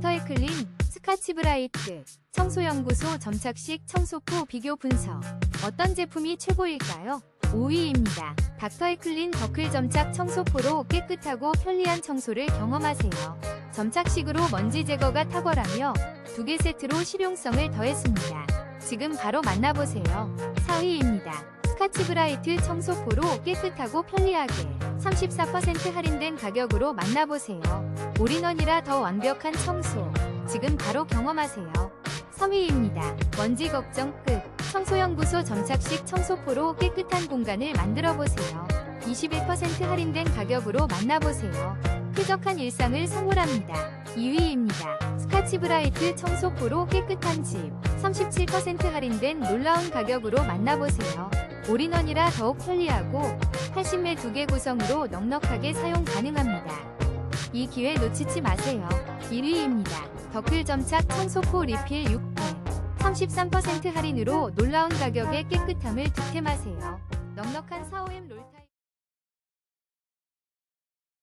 닥터에클린 스카치브라이트 청소연구소 점착식 청소포 비교 분석 어떤 제품이 최고일까요? 5위입니다. 닥터에클린 더클 점착 청소포로 깨끗하고 편리한 청소를 경험하세요. 점착식으로 먼지 제거가 탁월하며 두 개 세트로 실용성을 더했습니다. 지금 바로 만나보세요. 4위입니다. 스카치브라이트 청소포로 깨끗하고 편리하게 34% 할인된 가격으로 만나보세요. 올인원이라 더 완벽한 청소. 지금 바로 경험하세요. 3위입니다. 먼지 걱정 끝. 청소연구소 점착식 청소포로 깨끗한 공간을 만들어 보세요. 21% 할인된 가격으로 만나보세요. 쾌적한 일상을 선물합니다. 2위입니다. 스카치 브라이트 청소포로 깨끗한 집. 37% 할인된 놀라운 가격으로 만나보세요. 올인원이라 더욱 편리하고 80매 2개 구성으로 넉넉하게 사용 가능합니다. 이 기회 놓치지 마세요. 1위입니다. 더클 점착 청소포 리필 6회. 33% 할인으로 놀라운 가격에 깨끗함을 득템하세요. 넉넉한 4호M 롤타